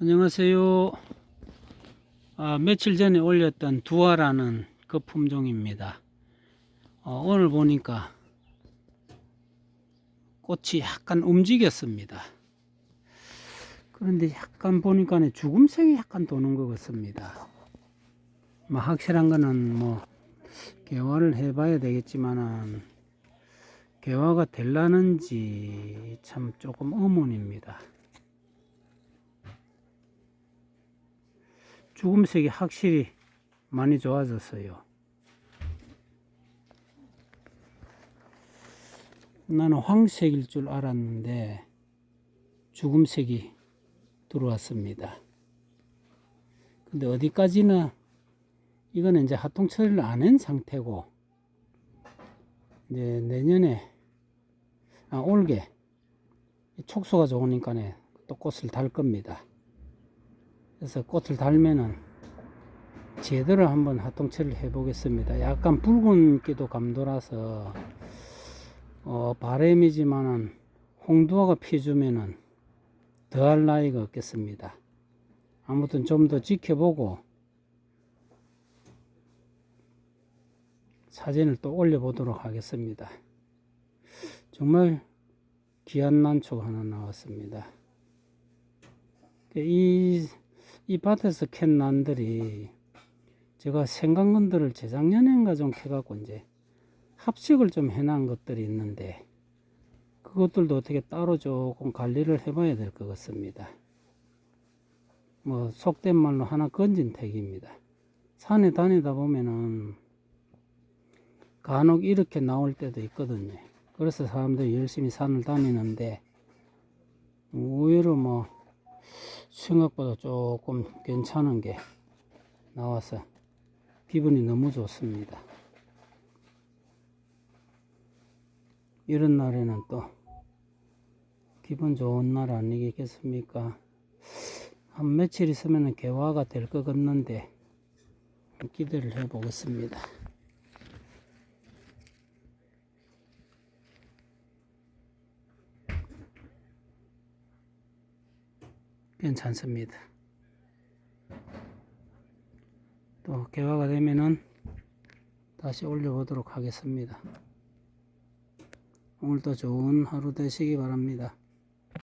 안녕하세요. 아, 며칠 전에 올렸던 두화라는 그 품종입니다. 어, 오늘 보니까 꽃이 약간 움직였습니다. 그런데 약간 보니까 죽음색이 약간 도는 것 같습니다. 뭐 확실한 거는 뭐 개화를 해봐야 되겠지만은 개화가 될라는지 참 조금 의문입니다. 죽음색이 확실히 많이 좋아졌어요. 나는 황색일 줄 알았는데 죽음색이 들어왔습니다. 근데 어디까지나 이거는 이제 합동 처리를 안 한 상태고 이제 내년에 아 올게 촉수가 좋으니까 또 꽃을 달 겁니다. 그래서 꽃을 달면은 제대로 한번 처리를 해 보겠습니다. 약간 붉은기도 감도라서 어 바람이지만은 홍두화가 피주면은 더할 나위가 없겠습니다. 아무튼 좀 더 지켜보고 사진을 또 올려보도록 하겠습니다. 정말 귀한 난초가 하나 나왔습니다. 이, 이 밭에서 캔 난들이 제가 생강건들을 재작년인가 좀 캐갖고 이제 합식을 좀 해놓은 것들이 있는데 그것들도 어떻게 따로 조금 관리를 해봐야 될 것 같습니다. 뭐 속된 말로 하나 건진 택입니다. 산에 다니다 보면은 간혹 이렇게 나올 때도 있거든요. 그래서 사람들이 열심히 산을 다니는데 의외로 뭐 생각보다 조금 괜찮은 게 나와서 기분이 너무 좋습니다. 이런 날에는 또 기분 좋은 날 아니겠습니까? 한 며칠 있으면 개화가 될 것 같는데 기대를 해 보겠습니다. 괜찮습니다. 또 개화가 되면은 다시 올려보도록 하겠습니다. 오늘도 좋은 하루 되시기 바랍니다.